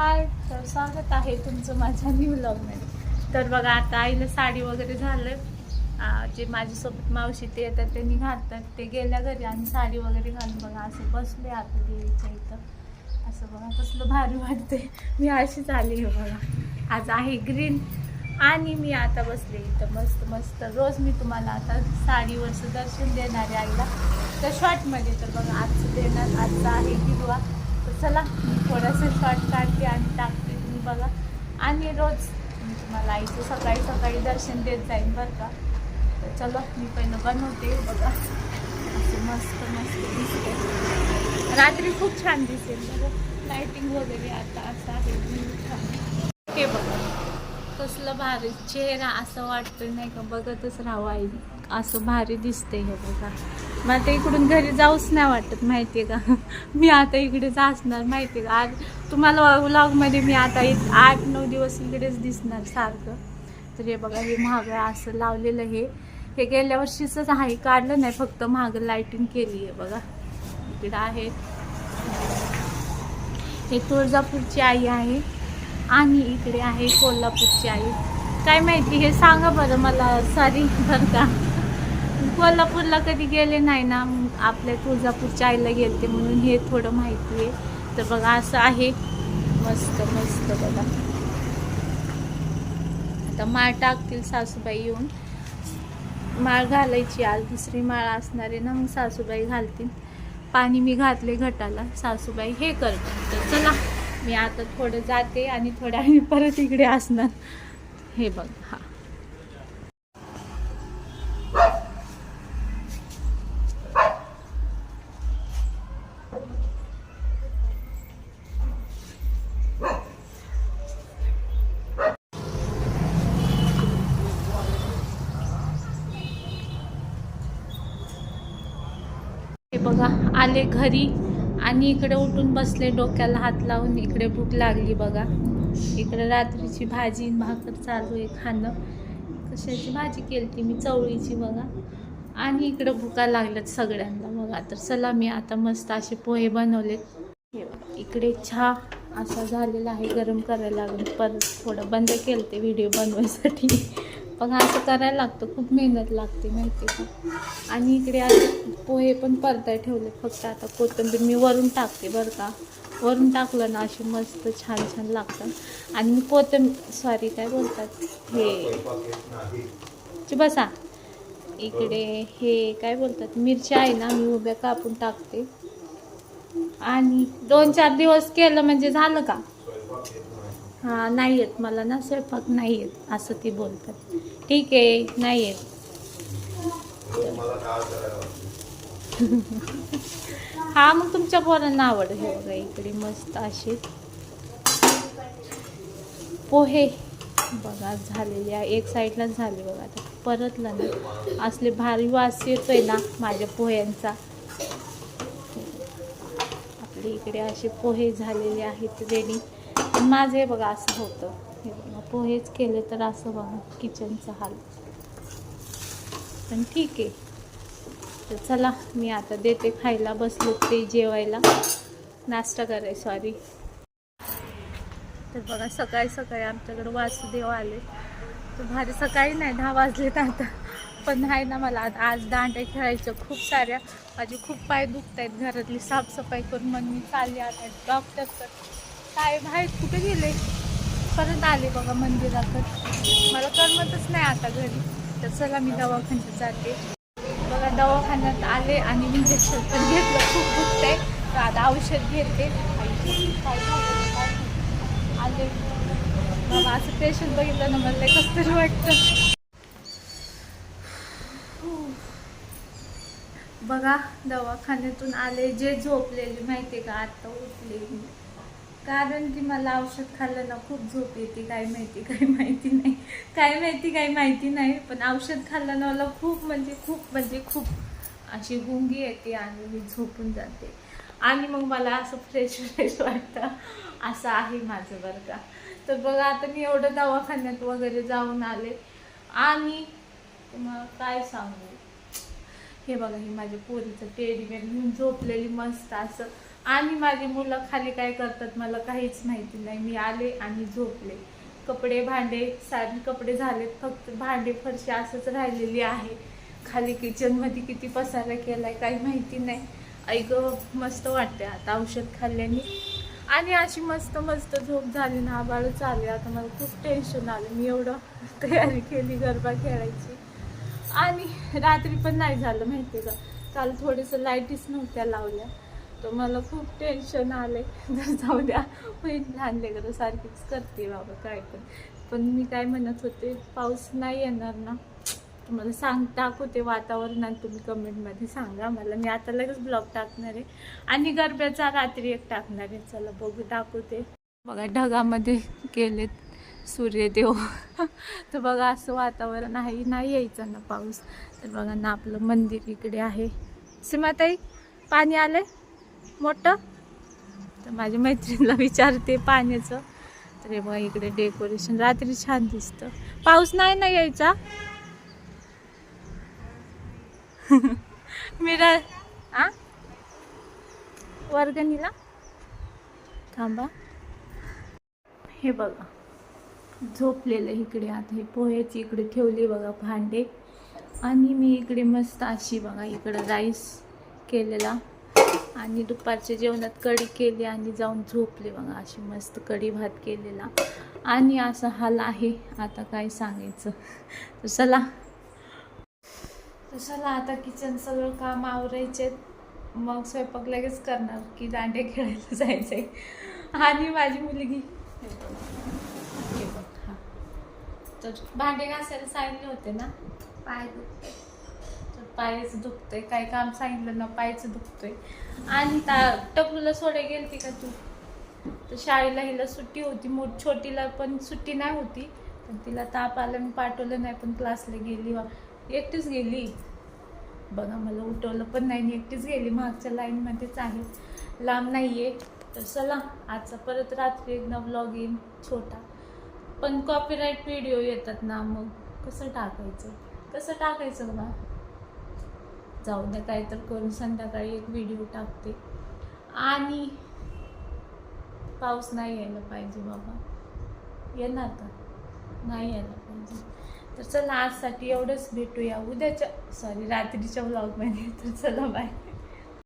हाय तर स्वागत आहे तुमचं माझ्या न्यू मध्ये. तर बघा आता आईला साडी वगैरे झालं. जे माझ्यासोबत मावशी ते येतात त्यांनी घालतात. ते गेल्या घरी आणि साडी वगैरे घालून बघा असं बसले आता देवीच्या इथं. असं बघा कसलं भारी वाटते मी अशीच आली आहे बघा. आज आहे ग्रीन आणि मी आता बसले इथं. मस्त मस्त. रोज मी तुम्हाला आता साडीवरचं दर्शन देणार आहे आईला तर शॉर्टमध्ये तर बघा आजचं देणार आजचं आहे हिरवा. तर चला मी थोडंसं शॉर्ट काढते आणि टाकते. तुम्ही बघा. आणि रोज मी तुम्हाला आईचं सकाळी सकाळी दर्शन देत जाईन बरं का. तर चला मी पहिलं बनवते. बघा. असं मस्त मस्त दिसते रात्री खूप छान दिसेल बघा. लाईटिंग वगैरे आता असं आहे. view छान हे बघा. कसलं भारी. चेहरा असं वाटतोय नाही का? बघतच राहावं आई असं भारी दिसते हे बघा. मला आता इकडून घरी जाऊच नाही वाटत माहितीये का? मी आता इकडेच असणार माहितीये का? आज तुम्हाला व्लॉगमध्ये मी आता एक आठ नऊ दिवस इकडेच दिसणार सारखं. तर हे बघा हे महाग असं लावलेलं हे. हे गेल्या वर्षीचंच आहे काढलं नाही फक्त महाग लाईटिंग केली आहे बघा. इकडं आहे. हे तुळजापूरची आई आहे आणि इकडे आहे कोल्हापूरची आई. काय माहिती हे सांगा बरं मला सॉरी बरं का. कोल्हापूरला कधी गेले नाही ना आपल्या तुळजापूरच्या आईला गेलते म्हणून हे थोडं माहिती आहे. तर बघा असं आहे. मस्त मस्त बघा. आता माळ टाकतील सासूबाई येऊन. माळ घालायची आज दुसरी माळ असणार आहे ना मग सासूबाई घालतील. पाणी मी घातले घटाला सासूबाई हे करतात. तर चला मी आता थोडं जाते आणि थोड्या परत इकडे असणार. हे बघ हा. बघा आले घरी आणि इकडे उठून बसले डोक्याला हात लावून इकडे भूक लागली बघा. इकडे रात्रीची भाजी भाकर चालू आहे खाणं. कशाची भाजी केली ती मी? चवळीची बघा. आणि इकडं भुका लागल्यात सगळ्यांना बघा. तर चला मी आता मस्त असे पोहे बनवलेत इकडे चहा असा झालेला आहे गरम करायला लागून परत थोडं बंद केलं ते व्हिडिओ बनवायसाठी. पण असं करायला लागतं खूप मेहनत लागते माहिती आहे का? आणि इकडे आता पोहे पण परताय ठेवले फक्त आता कोथिंबीर मी वरून टाकते बरं का. वरून टाकलं ना अशी मस्त छान छान लागतात. आणि मी कोथिंबीर सॉरी काय बोलतात? हे बसा. इकडे हे काय बोलतात? मिरच्या आहे ना मी उभ्या कापून टाकते. आणि दोन चार दिवस केलं म्हणजे झालं का? हां नाही येत मला ना स्वयंपाक नाही येत असं ती बोलतात. ठीक आहे नाही येत. हा मग तुमच्या पोरांना आवड हे बघा इकडे मस्त असे. पोहे. बघा झालेले आहे एक साईडलाच झाले बघा आता. परतलं ना. असले भारी वास येतोय ना माझ्या पोह्यांचा. आपल्या इकडे असे पोहे झालेले आहेत रेडी. पण माझं हे बघा असं होतं. हे बघा पोहेच केले तर असं बघा किचनचा हाल. पण ठीक आहे. तर चला मी आता देते खायला बसलो ते जेवायला. नाश्ता कराय सॉरी तर बघा सकाळी सकाळी आमच्याकडे वासुदेव आले. तर भारी सकाळी नाही दहा वाजलेत आता. पण आहे ना मला आज दांडे दांड्या खेळायच्या खूप साऱ्या. माझे खूप पाय दुखत आहेत घरातली साफसफाई करून मग मी चालली आता डॉक्टर काय बाहेर कुठे गेले? परत आले बघा मंदिराकडे. मला करमतच नाही आता घरी. तर चला मी दवाखान्यात जाते. बघा दवाखान्यात आले आणि इंजेक्शन पण घेतलं. खूप दुखतंय. तर आता औषध घेते. आले. बाबा असं पेशंट बघितलं ना मला कसं तरी वाटतं. बघा दवाखान्यातून आले. जे झोपलेले माहिती का? आता उठले कारण की मला औषध खाल्लं ना खूप झोप येते काय माहिती काय माहिती नाही. काय माहिती काय माहिती नाही पण औषध खाल्लं ना मला खूप म्हणजे खूप म्हणजे खूप अशी गुंगी येते आणि मी झोपून जाते. आणि मग मला असं फ्रेश फ्रेश वाटतं. असं आहे माझं बरं का. तर बघा आता मी एवढं दवाखान्यात वगैरे जाऊन आले. आणि तुम्हाला काय सांगू? हे बघा हे माझ्या पोरीचं टेडीमेड बेअर घेऊन झोपलेली मस्त असं. आणि माझी मुलं खाली काय करतात मला काहीच माहिती नाही. मी आले आणि झोपले. कपडे भांडे सारे कपडे झालेत. फक्त भांडे फरशी असंच राहिलेली आहे. खाली किचनमध्ये किती पसारा केला आहे काही माहिती नाही. ऐक मस्त वाटते आता औषध खाल्ल्याने. आणि अशी मस्त मस्त झोप झाली ना. आबाळच आले आता मला खूप टेन्शन आलं. मी एवढं तयारी केली गरबा खेळायची. आणि रात्री पण नाही झालं माहिती आहे का. काल थोडंसं लाईटीच नव्हत्या लावल्या. तर मला खूप टेन्शन आले तर जाऊ द्या होईल लहान लेकरं सारखीच करते बाबा काय पण. पण मी काय म्हणत होते पाऊस नाही येणार ना. तुम्हाला सांग टाकू ते वातावरण आणि तुम्ही कमेंटमध्ये सांगा मला. मी आता लगेच ब्लॉग टाकणार आहे. आणि गरब्याचा रात्री एक टाकणार आहे. चला बघू टाकू ते. बघा ढगामध्ये गेलेत सूर्यदेव. तर बघा असं वातावरण आहे. नाही यायचं ना पाऊस. तर बघा ना आपलं मंदिर इकडे आहे. सीमाताई पाणी आलं मोठं. तर माझ्या मैत्रिणीला विचारते पाण्याचं. तर मग बघा इकडे डेकोरेशन रात्री छान दिसतं. पाऊस नाही ना यायचा? मीरा आ? वर्गणीला? थांबा. हे बघा झोपलेलं इकडे आता. हे पोह्याची इकडे ठेवली बघा भांडे. आणि मी इकडे मस्त अशी बघा इकडं राईस केलेला. आणि दुपारच्या जेवणात कढी केली आणि जाऊन झोपले बघा अशी मस्त कढी भात केलेला. आणि असा हाल आहे. आता काय सांगायचं? तर चला. तर चला आता किचन सगळं काम आवरायचे. मग स्वयंपाक लगेच करणार की दांडे खेळायला जायचे आणि माझी मुलगी. बघ. तर भांडे घासायला सांगितले होते ना? पाय दुखते पायच दुखतोय काय काम सांगितलं ना पायच दुखतोय. आणि ता टकलूला सोडे गेलती का तू? तर शाळेला हिला सुट्टी होती मोठ छोटीला पण सुट्टी नाही होती. पण तिला ताप आला मी पाठवलं नाही पण क्लासला गेली. वा एकटीच गेली. बघा मला उठवलं पण नाही एकटीच गेली. मागच्या लाईनमध्येच आहे. लांब नाही आहे तर चला आजचा परत रात्री एकदा ब्लॉग येईन छोटा. पण कॉपीराईट व्हिडिओ येतात ना मग कसं टाकायचं? कसं टाकायचं बघा जाऊ द्या काय तर करून संध्याकाळी एक व्हिडिओ टाकते. आणि पाऊस नाही यायला पाहिजे बाबा. येणार का? नाही यायला पाहिजे. तर चला आजसाठी एवढंच भेटूया. उद्याच्या सॉरी रात्रीच्या ब्लॉगमध्ये तर चला बाय